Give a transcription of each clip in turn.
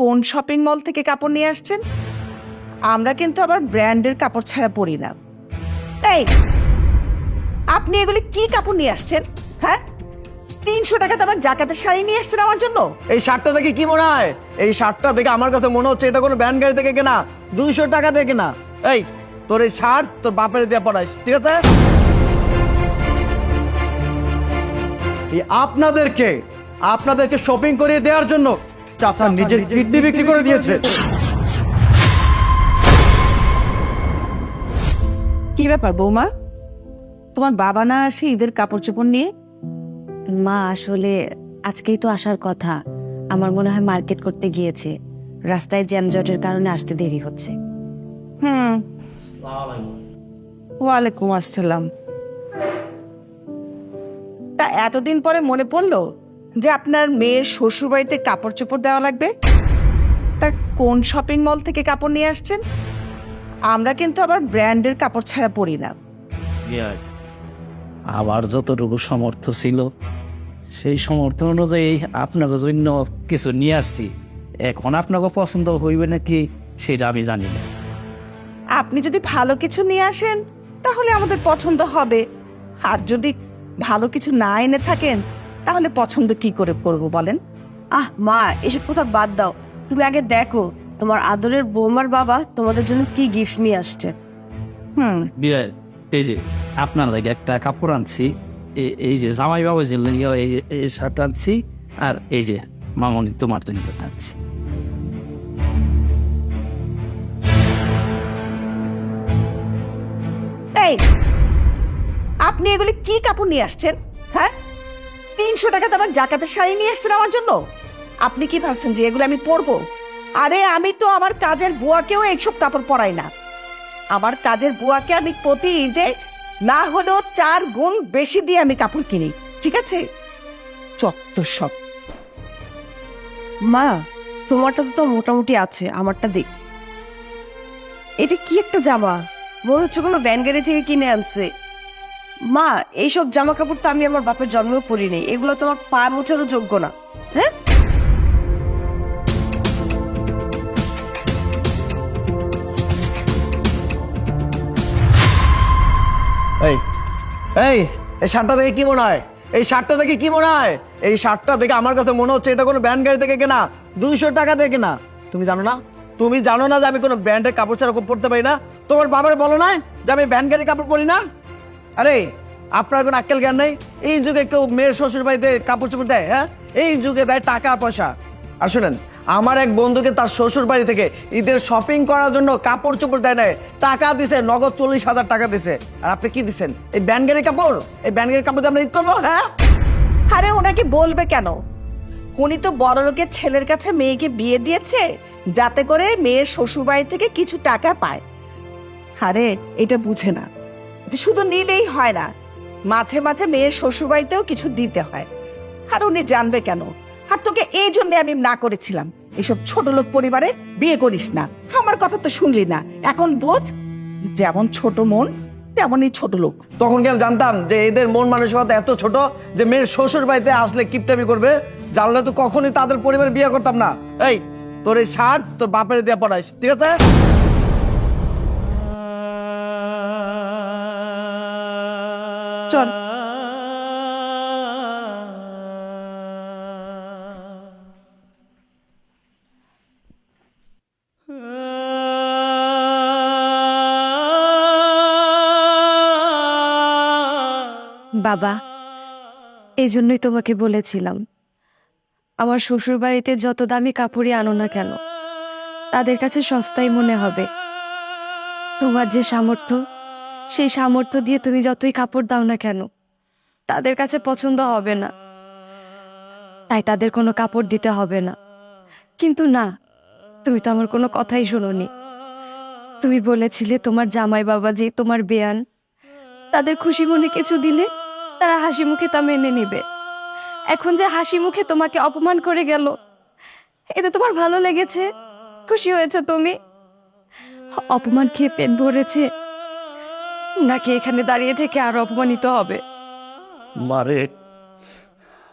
কোন shopping mall থেকে কাপড় নিয়ে আসছেন? আমরা কিন্তু আবার ব্র্যান্ডের কাপড় ছাড়া পরি না। এই, আপনি এগুলি কি কাপড় নিয়ে আসছেন? হ্যাঁ? তিনশো টাকাতে আবার জাকাতের শাড়ি নিয়ে আসছেন আমার জন্য? এই শার্টটা দেখে কি মনে হয়? এই শার্টটা দেখে আমার কাছে মনে হচ্ছে এটা কোনো ব্যান্ড গাড়ি থেকে কেনা, দুইশো টাকা দিয়ে কেনা। এই, তোর এই শার্ট তোর বাপের দিয়ে পড়াইস ঠিক আছে? আপনাদেরকে আপনাদেরকে শপিং করিয়ে দেওয়ার জন্য চাচা নিজের কিডনি বিক্রি করে দিয়েছে। কি ব্যাপার বৌমা? তোমার বাবা না আসে ঈদের কাপড় চোপড় নিয়ে? মা আসলে আজকেই তো আসার কথা। আমার মনে হয় মার্কেট করতে গিয়েছে। রাস্তায় জ্যামজটের কারণে আসতে দেরি হচ্ছে। হুম। ওয়ালাইকুম আসসালাম। তা এতদিন পরে মনে পড়ল? যে আপনার মেয়ের শ্বশুরবাড়িতে কাপড় চোপড় দেওয়া লাগবে? তা কোন শপিং মল থেকে কাপড় নিয়ে আসছেন? আমরা কিন্তু আবার ব্র্যান্ডের কাপড় ছাড়া পরি না। আবার যতটুকু সামর্থ্য ছিল সেই সমর্থ অনুযায়ী আপনার জন্য কিছু নিয়ে আসছি। এখন আপনাকে পছন্দ হইবে নাকি সেটা আমি জানি না। আপনি যদি ভালো কিছু নিয়ে আসেন তাহলে আমাদের পছন্দ হবে। আর যদি ভালো কিছু না এনে থাকেন তাহলে পছন্দ কি করে করব বলেন? আহ মা এসব কথা বাদ দাও। তুমি আগে দেখো তোমার আদরের বৌমার বাবা তোমাদের জন্য কি গিফট নিয়ে আসছে। হুম। বিয়ে- এই যে আপনার লাগে একটা কাপড় আনছি এই যে জামাই বাবা যে এই এই শার্ট আনছি আর এই যে মামনি তোমার জন্য আনছি। এই আপনি এগুলি কি কাপড় নিয়ে আসছেন? হ্যাঁ? তিনশো টাকাতে আবার জাকাতের শাড়ি নিয়ে আসছেন আমার জন্য? আপনি কি ভাবছেন যে এগুলো আমি পরবো? আরে, আমি তো আমার কাজের বুয়াকেও এইসব কাপড় পরাই না। আমার কাজের বুয়াকে আমি প্রতি ঈদে না হলেও চার গুণ বেশি দিয়ে আমি কাপড় কিনি, ঠিক আছে? চত্ব সব। মা, তোমারটা তো মোটামুটি আছে, আমারটা দেখ। এটা কি একটা জামা? মনে হচ্ছে কোনো ভ্যান গাড়ি থেকে কিনে আনছে। মা, এইসব জামা কাপড় তো আমি আমার বাপের জন্মেও পরিনি। এগুলো তোমার পা মোছারও যোগ্য না। হ্যাঁ? এই এই এই শার্টটা দেখে কি মনে হয়? এই শার্টটা দেখে কি মনে হয়? এই শার্টটা দেখে আমার কাছে মনে হচ্ছে এটা কোনো ব্যান্ড গাড়ি থেকে কেনা, দুইশো টাকা দিয়ে কেনা। তুমি জানো না? তুমি জানো না যে আমি কোনো ব্র্যান্ডের কাপড় ছাড়া পরতে পারি না? তোমার বাবার বলো না যে আমি ব্যান্ড গাড়ির কাপড় পরি না? আরে, আপনার কোনো আক্কেল জ্ঞান নেই? এই যুগে কেউ মেয়ের শ্বশুর বাড়িতে কাপড় চোপড় দেয় হ্যাঁ? এই যুগে দেয় টাকা, পয়সা। আর শুনেন, আমার এক বন্ধুকে তার শ্বশুর বাড়ি থেকে ঈদের শপিং করার জন্য কাপড় চোপড় দেয় নাই। টাকা দিছে, নগদ চল্লিশ হাজার টাকা দিছে। আর আপনি কি দিচ্ছেন এই ব্যানগের কাপড়? এই ব্যানগের কাপড় দিয়ে আমরা ঈদ করব হ্যাঁ? আরে, ওনাকে বলবে কেন? উনি তো বড় লোকের ছেলের কাছে মেয়েকে বিয়ে দিয়েছে, যাতে করে মেয়ের শ্বশুরবাড়ি থেকে কিছু টাকা পায়। আরে, এটা বুঝে না। শুধু নিলেই হয় না, মাঝে মাঝে মেয়ের শ্বশুরবাড়িতেও কিছু দিতে হয়। আর উনি জানবে কেন? আর তোকে এই জন্য আমি না করেছিলাম। এসব ছোট লোক পরিবারে বিয়ে করিস না। আমার কথা তো শুনলি না। এখন বোঝ, যেমন ছোট মন, তেমনই ছোট লোক। তখন কি আমি জানতাম যে এদের মন মানসিকতা এত ছোট যে মেয়ের শ্বশুর বাড়িতে আসলে কিপটামি করবে? জানলে তো কখনই তাদের পরিবার বিয়ে করতাম না। এই, তোর এই শার্ট তোর বাপের দিয়ে পড়াইস ঠিক আছে? চল। বাবা এই জন্যই তোমাকে বলেছিলাম। আমার শ্বশুর বাড়িতে যত দামি কাপড়ই আনো না কেন, তাদের কাছে সস্তাই মনে হবে। তোমার যে সামর্থ্য সেই সামর্থ্য দিয়ে তুমি যতই কাপড় দাও না কেন, তাদের কাছে পছন্দ হবে না। তাই তাদের কোনো কাপড় দিতে হবে না। কিন্তু না, তুমি তো আমার কোনো কথাই শোনোনি। তুমি বলেছিলে তোমার জামাই বাবাজি তোমার বেয়ান, তাদের খুশি মনে কিছু দিলে তারা হাসি মুখে তা মেনে নেবে। এখন যে হাসি মুখে তোমাকে অপমান করে গেল, এতে তোমার ভালো লেগেছে? খুশি হয়েছে তুমি? অপমান খেয়ে পেট ভরেছে? নাকি এখানে দাঁড়িয়ে থেকে আরও অপমানিত হবে? মারে,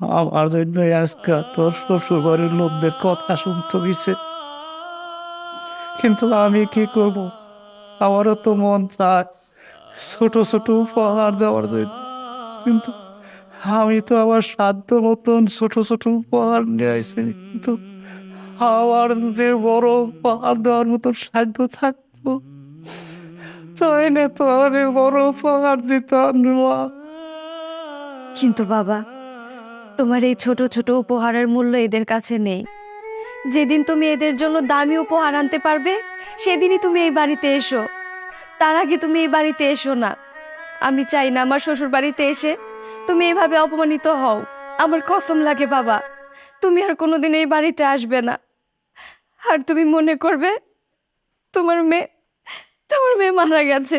আমার জন্য আজকে তোর শ্বশুর বাড়ির লোকদের কথা শুনতে হয়েছে কিন্তু আমি কি করব? আমারও তো মন চায় ছোট ছোট উপহার দেওয়ার জন্য। কিন্তু আমি তো আমার সাধ্য মতন ছোট ছোট উপহার নিয়ে আসি কিন্তু আমার যে বড় উপহার দেওয়ার মতন সাধ্য থাকব তাই না তো বড় উপহার দিতাম না। কিন্তু বাবা, তোমার এই ছোট ছোট উপহারের মূল্য এদের কাছে নেই। যেদিন তুমি এদের জন্য দামি উপহার আনতে পারবে, সেদিনই তুমি এই বাড়িতে এসো। তার আগে তুমি এই বাড়িতে এসো না। আমি চাই না আমার শ্বশুর বাড়িতে এসে তুমি এভাবে অপমানিত হও। আমার কসম লাগে বাবা, তুমি আর কোনোদিন এই বাড়িতে আসবে না। আর তুমি মনে করবে, তোমার মেয়ে তোমার মেয়ে মারা গেছে।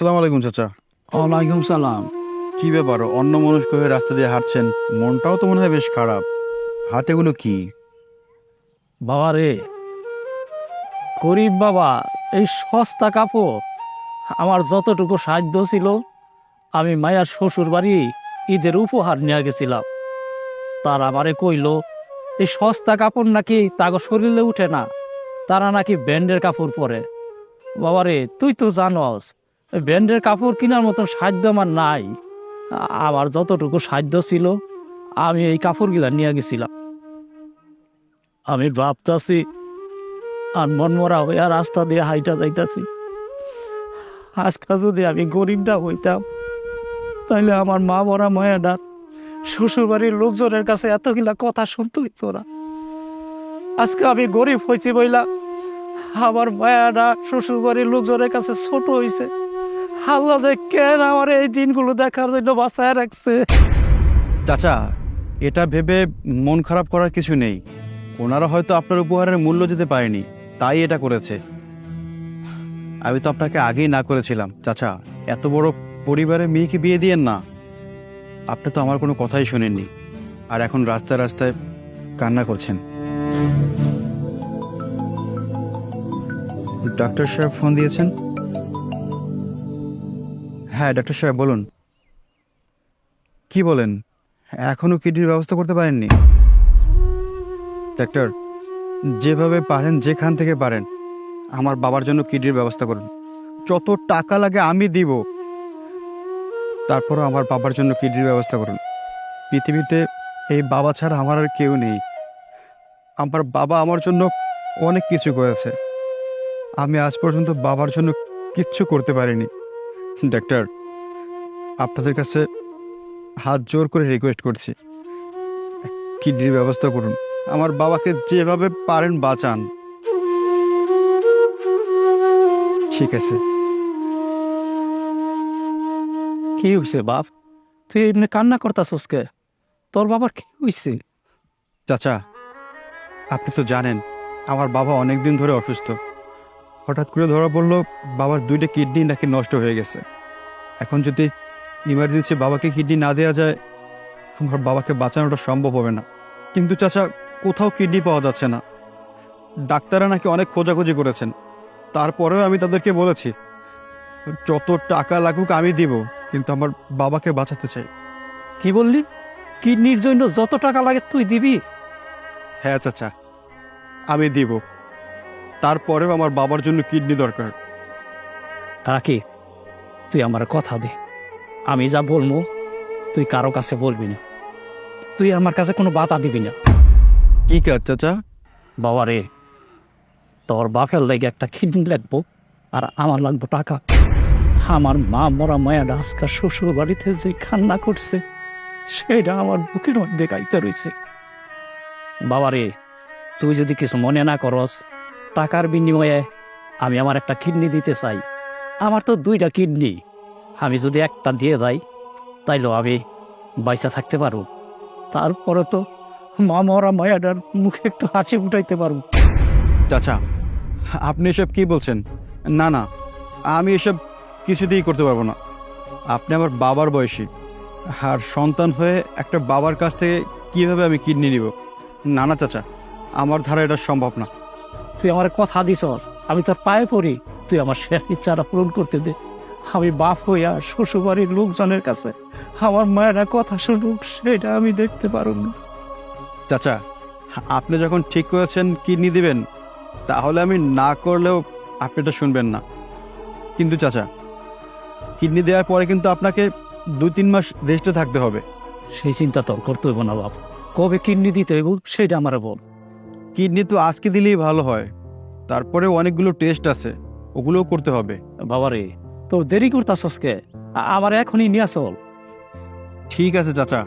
আসসালামু আলাইকুম চাচা। ওয়ালাইকুম সালাম। কি ব্যাপার? অন্য মনস্ক হয়ে রাস্তা দিয়ে হাঁটছেন। মনটাও তো মনে হয় বেশ খারাপ। হাতেগুলো কি? বাবা রে গরিব বাবা এই সস্তা কাপড়। আমার যতটুকু সাহায্য ছিল আমি মায়ার শ্বশুর বাড়ি ঈদের উপহার নিয়ে গেছিলাম। তারা আমারে কইল এই সস্তা কাপড় নাকি তাকে শরীরে উঠে না তারা নাকি ব্যান্ডের কাপড় পরে। বাবা রে তুই তো জানস ব্যান্ডের কাপড় কেনার মতো সাধ্য আমার নাই। আমার যতটুকু সাধ্য ছিল, আমি এই কাপড়গুলা নিয়ে গেছিলাম। আমি ভাবতাছি, আর মনমরা হইয়া রাস্তা দিয়ে হাইটা যাইতাছি। আজকে যদি আমি গরিবটা হইতাম, তাইলে আমার মা মরা মায়াডা শ্বশুর বাড়ির লোকজনের কাছে এতগুলা কথা শুনতে হইতো না। আজকে আমি গরিব হয়েছি বইলা, আমার মায়াডা শ্বশুর বাড়ির লোকজনের কাছে ছোট হইছে। আল্লাহ কেন আমার এই দিনগুলো দেখার জন্য বাঁচায় রাখছে। চাচা এটা ভেবে মন খারাপ করার কিছু নেই। ওনারা হয়তো আপনার উপহারের মূল্য দিতে পারেনি তাই এটা করেছে। আমি তো আপনাকে আগেই না করেছিলাম চাচা। এত বড় পরিবারে মেয়েকে বিয়ে দিয়েন না। আপনি তো আমার কোনো কথাই শোনেননি আর এখন রাস্তায় রাস্তায় কান্না করছেন। ডাক্তার সাহেব ফোন দিয়েছেন? হ্যাঁ ডাক্তার সাহেব, বলুন। কি বলেন? এখনও কিডনির ব্যবস্থা করতে পারেননি? ডাক্তার, যেভাবে পারেন, যেখান থেকে পারেন, আমার বাবার জন্য কিডনির ব্যবস্থা করুন। যত টাকা লাগে আমি দিব। তারপরও আমার বাবার জন্য কিডনির ব্যবস্থা করুন। পৃথিবীতে এই বাবা ছাড়া আমার আর কেউ নেই। আমার বাবা আমার জন্য অনেক কিছু করেছে। আমি আজ পর্যন্ত বাবার জন্য কিচ্ছু করতে পারিনি। ডাক্তার আপনাদের কাছে হাত জোর করে রিকোয়েস্ট করছি। কিডনির ব্যবস্থা করুন। আমার বাবাকে যেভাবে পারেন বাঁচান। ঠিক আছে। কি হয়েছে বাপ? তুই এমনি কান্না করতাছস কে? তোর বাবার কি হয়েছে চাচা আপনি তো জানেন আমার বাবা অনেক দিন ধরে অসুস্থ। হঠাৎ করে ধরা পড়ল বাবার দুইটা কিডনি নাকি নষ্ট হয়ে গেছে। এখন যদি ইমার্জেন্সি বাবাকে কিডনি না দেওয়া যায় আমার বাবাকে বাঁচানোটা সম্ভব হবে না। কিন্তু চাচা কোথাও কিডনি পাওয়া যাচ্ছে না। ডাক্তাররা নাকি অনেক খোঁজাখুঁজি করেছেন। তারপরেও আমি তাদেরকে বলেছি যত টাকা লাগুক আমি দিব কিন্তু আমার বাবাকে বাঁচাতে চাই। কি বললি? কিডনির জন্য যত টাকা লাগে তুই দিবি? হ্যাঁ চাচা আমি দিব। তারপরেও আমার বাবার জন্য কিডনি দরকার। রাখি তুই আমার কথা দে। আমি যা বলব তুই কারও কাছে বলবি না। তুই আমার কাছে কোনো বাতা দিবি না। কি কাজ চাচা? বাবা রে তোর বাপের লেগে একটা কিডনি লাগবো আর আমার লাগবো টাকা। আমার মা মরা মায়া আজকা শ্বশুর বাড়িতে যে কান্না করছে সেটা আমার বুকের মধ্যে গাইতে রয়েছে বাবা রে তুই যদি কিছু মনে না করস টাকার বিনিময়ে আমি আমার একটা কিডনি দিতে চাই। আমার তো দুইটা কিডনি। আমি যদি একটা দিয়ে যাই তাইলে আমি বাইসা থাকতে পারব। তারপরে তো মা মরা মায়াটার মুখে একটু হাসি ফুটাইতে পারব। চাচা, আপনি এসব কি বলছেন? না না, আমি এসব কিছুতেই করতে পারব না। আপনি আমার বাবার বয়সী। আর সন্তান হয়ে একটা বাবার কাছ থেকে কীভাবে আমি কিডনি নিব? না না, চাচা, আমার ধারা এটা সম্ভব না। তুই আমার কথা দিছস আমি তোর পায়ে পড়ি তুই আমার শেষ ইচ্ছাটা পূরণ করতে দে। আমি বাপ হইয়া শ্বশুরবাড়ির লোকজনের কাছে আমার মায়েরা কথা শুনুক সেটা আমি দেখতে পারুন না। চাচা আপনি যখন ঠিক করেছেন কিডনি দিবেন তাহলে আমি না করলেও আপনি এটা শুনবেন না। কিন্তু চাচা কিডনি দেওয়ার পরে কিন্তু আপনাকে দুই তিন মাস রেস্টে থাকতে হবে। সেই চিন্তা তোর করতে হইব না বাপ। কবে কিডনি দিতে হইব সেটা আমার বল। কিডনি তো আজকে দিলেই ভালো হয়। তারপরে অনেকগুলো টেস্ট আছে ওগুলোও করতে হবে। বাবারে তো দেরি করতাছস কে আ- আমার এখনই নিয়ে চল ঠিক আছে চাচা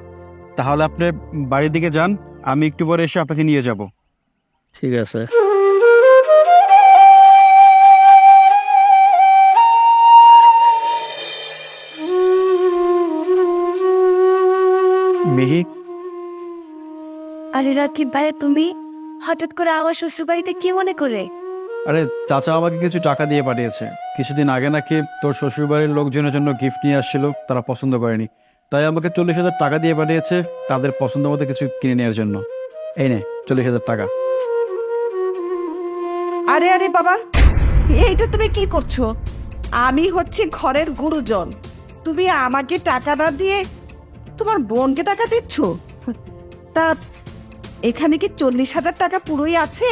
তাহলে আপনি বাড়ির দিকে যান আমি একটু পরে এসে আপনাকে নিয়ে যাব। ঠিক আছে। মিহি? আরে রাকিব ভাইয়া তুমি? হঠাৎ করে আমার শ্বশুর বাড়িতে কি মনে করে? আরে চাচা আমাকে কিছু টাকা দিয়ে পাঠিয়েছে। কিছুদিন আগে নাকি তোর শ্বশুরবাড়ির লোকজনের জন্য গিফট নিয়ে আসছিল তারা পছন্দ করেনি। তাই আমাকে চল্লিশ হাজার টাকা দিয়ে পাঠিয়েছে তাদের পছন্দ মতো কিছু কিনে নেওয়ার জন্য। এই নে চল্লিশ হাজার টাকা। আরে আরে বাবা এইটা তুমি কি করছ? আমি হচ্ছে ঘরের গুরুজন। তুমি আমাকে টাকা না দিয়ে তোমার বোনকে টাকা দিচ্ছ? তা এখানে কি চল্লিশ হাজার টাকা পুরোই আছে?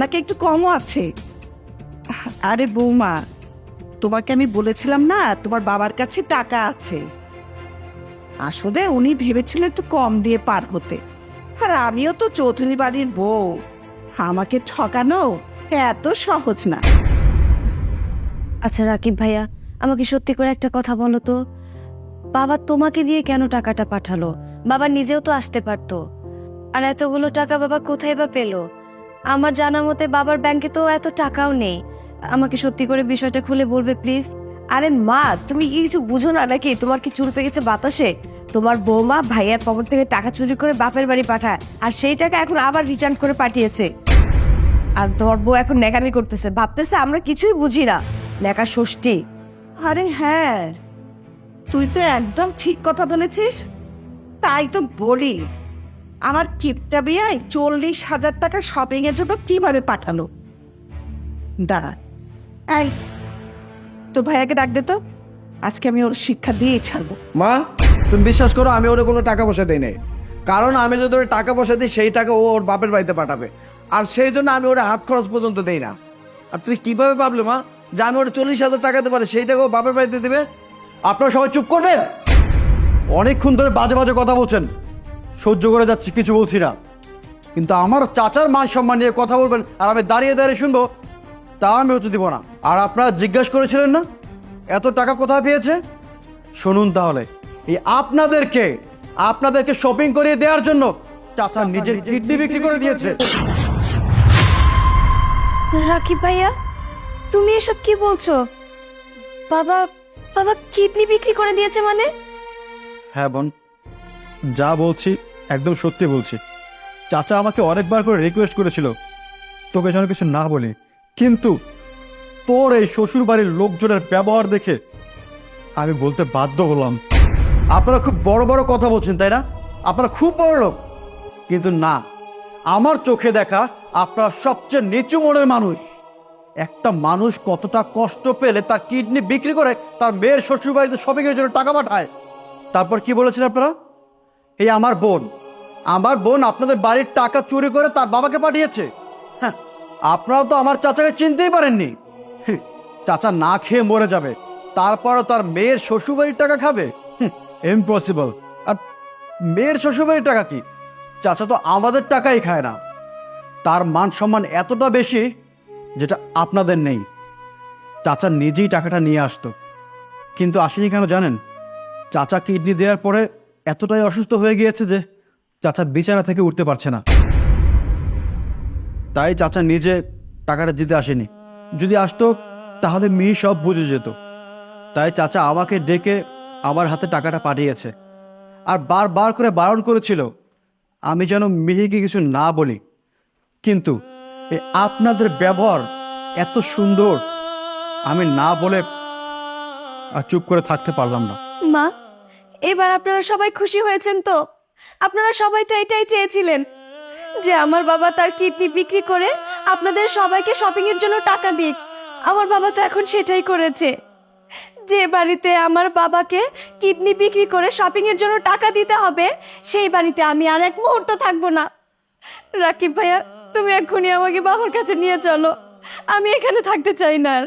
নাকি একটু কমও আছে? আরে বৌমা, তোমাকে আমি বলেছিলাম না, তোমার বাবার কাছে টাকা আছে। আসলে উনি ভেবেছিল একটু কম দিয়ে পার হতে। আর আমিও তো চৌধুরী বাড়ির বউ। আমাকে ঠকানো এত সহজ না। আচ্ছা রাকিব ভাইয়া, আমাকে সত্যি করে একটা কথা বলো তো। বাবা তোমাকে দিয়ে কেন টাকাটা পাঠালো? বাবা নিজেও তো আসতে পারতো। আর এতগুলো টাকা বাবা কোথায় বা পেল? আমার জানা মতে বাবার ব্যাংকে তো এত টাকাও নেই। আমাকে সত্যি করে বিষয়টা খুলে বলবে প্লিজ? আরে মা তুমি কি কিছু বুঝো না নাকি? তোমার কি চুল পেকেছে বাতাসে? তোমার বৌমা ভাইয়ার পকেট থেকে টাকা চুরি করে বাপের বাড়ি পাঠায় আর সেই টাকা এখন আবার রিটার্ন করে পাঠিয়েছে। আর তোমার বউ এখন নেকামি করতেছে। ভাবতেছে আমরা কিছুই বুঝি না। নেকা ষষ্ঠী। আরে হ্যাঁ। তুই তো একদম ঠিক কথা বলেছিস। তাই তো বলি। আমার কিপটা বিয়ায় চল্লিশ হাজার টাকা শপিং এর জন্য কীভাবে পাঠালো? দাঁড়া। এই তো ভাইয়াকে ডাক দে তো। আজকে আমি ওর শিক্ষা দিয়েই ছাড়বো। মা, তুমি বিশ্বাস করো, আমি ওরে কোনো টাকা পয়সা দিই নাই। কারণ আমি যদি ওর টাকা পয়সা দিই, সেই টাকা ও ওর বাপের বাড়িতে পাঠাবে। আর সেই জন্য আমি ওরা হাত খরচ পর্যন্ত দেই না। আর তুই কীভাবে ভাবলে, মা, যে আমি ওরা চল্লিশ হাজার টাকা দিতে পারি, সেই টাকা ও বাপের বাড়িতে দেবে? আপনারা সবাই চুপ করবে? অনেকক্ষণ ধরে বাজে বাজে কথা বলছেন। সহ্য করে যাচ্ছি কিছু বলছি না। কিন্তু আমার চাচার মান সম্মান নিয়ে কথা বলবেন আর আমি দাঁড়িয়ে দাঁড়িয়ে শুনব তা আমি হতে দিব না। আর আপনারা জিজ্ঞাসা করেছিলেন না? এত টাকা কোথায় পেয়েছে? শুনুন তাহলে এই আপনাদেরকে আপনাদেরকে শপিং করিয়ে দেওয়ার জন্য চাচা নিজের কিডনি বিক্রি করে দিয়েছে। রাকিব ভাইয়া তুমি এসব কি বলছো? বাবা বাবা কিডনি বিক্রি করে দিয়েছে মানে? হ্যাঁ বোন যা বলছি, একদম সত্যি বলছি। চাচা আমাকে অনেকবার করে রিকোয়েস্ট করেছিল। তোকে যেন কিছু না বলি। কিন্তু তোর এই শ্বশুর বাড়ির লোকজনের ব্যবহার দেখে আমি বলতে বাধ্য হলাম। আপনারা খুব বড় বড় কথা বলছেন, তাই না? আপনারা খুব বড় লোক। কিন্তু না, আমার চোখে দেখা আপনারা সবচেয়ে নিচু মনের মানুষ। একটা মানুষ কতটা কষ্ট পেলে তার কিডনি বিক্রি করে তার মেয়ের শ্বশুর বাড়িতে শপিংয়ের জন্য টাকা পাঠায়। তারপর কি বলেছেন আপনারা? এই আমার বোন। আমার বোন আপনাদের বাড়ির টাকা চুরি করে তার বাবাকে পাঠিয়েছে। হ্যাঁ আপনারাও তো আমার চাচাকে চিনতেই পারেননি। চাচা না খেয়ে মরে যাবে। তারপরও তার মেয়ের শ্বশুরবাড়ির টাকা খাবে। ইম্পসিবল আর মেয়ের শ্বশুরবাড়ির টাকা কি? চাচা তো আমাদের টাকাই খায় না। তার মান সম্মান এতটা বেশি যেটা আপনাদের নেই। চাচা নিজেই টাকাটা নিয়ে আসতো। কিন্তু আসেনি কেন জানেন? চাচা কিডনি দেওয়ার পরে এতটাই অসুস্থ হয়ে গিয়েছে যে চাচা বিছানা থেকে উঠতে পারছে না। তাই চাচা নিজে টাকাটা দিতে আসেনি। যদি আসতো, তাহলে মেয়ে সব বুঝে যেত। তাই চাচা আমাকে ডেকে আমার হাতে টাকাটা পাঠিয়েছে। আর বারবার করে বারণ করেছিল, আমি যেন মিহিকে কিছু না বলি। কিন্তু আপনাদের ব্যবহার এত সুন্দর, আমি না বলে আর চুপ করে থাকতে পারলাম না। মা এবার আপনারা সবাই খুশি হয়েছেন তো? আপনারা সবাই তো এটাই চেয়েছিলেন যে আমার বাবা তার কিডনি বিক্রি করে আপনাদের সবাইকে শপিং এর জন্য টাকা দিক। আমার বাবা তো এখন সেটাই করেছে। যে বাড়িতে আমার বাবাকে কিডনি বিক্রি করে শপিং এর জন্য টাকা দিতে হবে, সেই বাড়িতে আমি আর এক মুহূর্ত থাকব না। রাকিব ভাইয়া, তুমি এক্ষুনি আমাকে বাবার কাছে নিয়ে চলো। আমি এখানে থাকতে চাই না আর।